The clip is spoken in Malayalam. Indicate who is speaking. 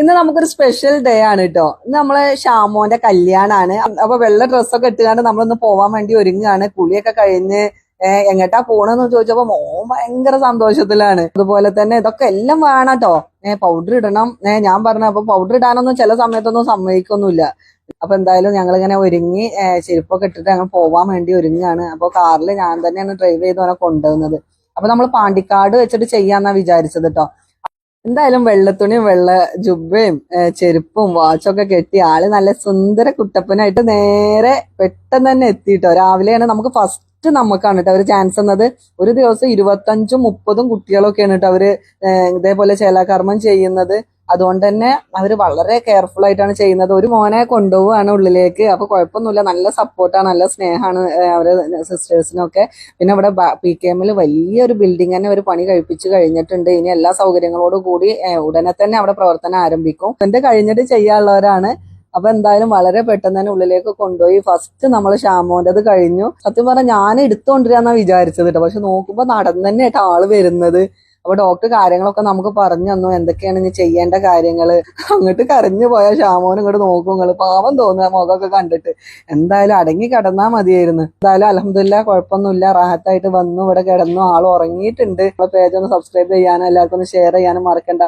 Speaker 1: ഇന്ന് നമുക്കൊരു സ്പെഷ്യൽ ഡേ ആണ് കേട്ടോ ഇന്ന് നമ്മളെ ഷാമോന്റെ കല്യാണാണ്. അപ്പൊ വെള്ള ഡ്രസ്സൊക്കെ ഇട്ടുകൊണ്ട് നമ്മളൊന്ന് പോവാൻ വേണ്ടി ഒരുങ്ങാണ്. കുളിയൊക്കെ കഴിഞ്ഞ് എങ്ങട്ടാ പോണെന്ന് ചോദിച്ചപ്പോ മോൻ ഭയങ്കര സന്തോഷത്തിലാണ്. അതുപോലെ തന്നെ ഇതൊക്കെ എല്ലാം വേണം കേട്ടോ ഏഹ് പൗഡർ ഇടണം. ഏഹ് ഞാൻ പറഞ്ഞ അപ്പൊ പൗഡർ ഇടാനൊന്നും ചില സമയത്തൊന്നും സമ്മതിക്കൊന്നുമില്ല. അപ്പൊ എന്തായാലും ഞങ്ങൾ ഇങ്ങനെ ഒരുങ്ങി ചെരുപ്പൊക്കെ ഇട്ടിട്ട് ഞങ്ങൾ പോവാൻ വേണ്ടി ഒരുങ്ങാണ്. അപ്പൊ കാറിൽ ഞാൻ തന്നെയാണ് ഡ്രൈവ് ചെയ്ത് അവനെ കൊണ്ടുവന്നത്. അപ്പൊ നമ്മൾ പാണ്ടിക്കാട് വെച്ചിട്ട് ചെയ്യാന്നാ വിചാരിച്ചത് കേട്ടോ എന്തായാലും വെള്ളത്തുണിയും വെള്ള ജുബയും ചെരുപ്പും വാച്ചൊക്കെ കെട്ടി ആൾ നല്ല സുന്ദര കുട്ടപ്പനായിട്ട് നേരെ പെട്ടെന്ന് തന്നെ എത്തിയിട്ടോ. രാവിലെയാണ് നമുക്ക് ഫസ്റ്റ് നമുക്കാണ് കേട്ടോ. അവർ ചാൻസ് എന്നത് ഒരു ദിവസം ഇരുപത്തഞ്ചും മുപ്പതും കുട്ടികളൊക്കെയാണ് കേട്ടോ അവർ ഇതേപോലെ ചേലാകർമ്മം ചെയ്യുന്നത്. അതുകൊണ്ട് തന്നെ അവർ വളരെ കെയർഫുൾ ആയിട്ടാണ് ചെയ്യുന്നത്. ഒരു മോനെ കൊണ്ടുപോവാണ് ഉള്ളിലേക്ക്. അപ്പൊ കുഴപ്പമൊന്നുമില്ല. നല്ല സപ്പോർട്ടാണ് നല്ല സ്നേഹമാണ് അവർ സിസ്റ്റേഴ്സിനൊക്കെ പിന്നെ ഇവിടെ പി കെ എമ്മിൽ വലിയൊരു ബിൽഡിംഗ് തന്നെ ഒരു പണി കഴിപ്പിച്ച് കഴിഞ്ഞിട്ടുണ്ട്. ഇനി എല്ലാ സൗകര്യങ്ങളോടും കൂടി ഉടനെ തന്നെ അവിടെ പ്രവർത്തനം ആരംഭിക്കും. എന്റെ കഴിഞ്ഞിട്ട് ചെയ്യാനുള്ളവരാണ്. അപ്പൊ എന്തായാലും വളരെ പെട്ടെന്ന് തന്നെ ഉള്ളിലേക്ക് കൊണ്ടുപോയി. ഫസ്റ്റ് നമ്മൾ ഷാമോന്റെ അത് കഴിഞ്ഞു. സത്യം പറഞ്ഞാൽ ഞാൻ എടുത്തുകൊണ്ടിരാന്നാ വിചാരിച്ചത് കേട്ടോ പക്ഷെ നോക്കുമ്പോ നടന്നു ആൾ വരുന്നത്. അപ്പൊ ഡോക്ടർ കാര്യങ്ങളൊക്കെ നമുക്ക് പറഞ്ഞു തന്നു. എന്തൊക്കെയാണ് ഇനി ചെയ്യേണ്ട കാര്യങ്ങൾ അങ്ങോട്ട് കരഞ്ഞു പോയ ഷാമോൻ ഇങ്ങോട്ട് നോക്കും. നിങ്ങൾ പാവം തോന്നുക മുഖമൊക്കെ കണ്ടിട്ട്. എന്തായാലും അടങ്ങി കിടന്നാ മതിയായിരുന്നു. എന്തായാലും അലഹമില്ല കുഴപ്പമൊന്നുമില്ല. റാഹത്തായിട്ട് വന്നു. ഇവിടെ കിടന്നു. ആൾ ഉറങ്ങിയിട്ടുണ്ട്. പേജ് ഒന്ന് സബ്സ്ക്രൈബ് ചെയ്യാനും എല്ലാവർക്കും ഒന്ന് ഷെയർ ചെയ്യാനും മറക്കണ്ട.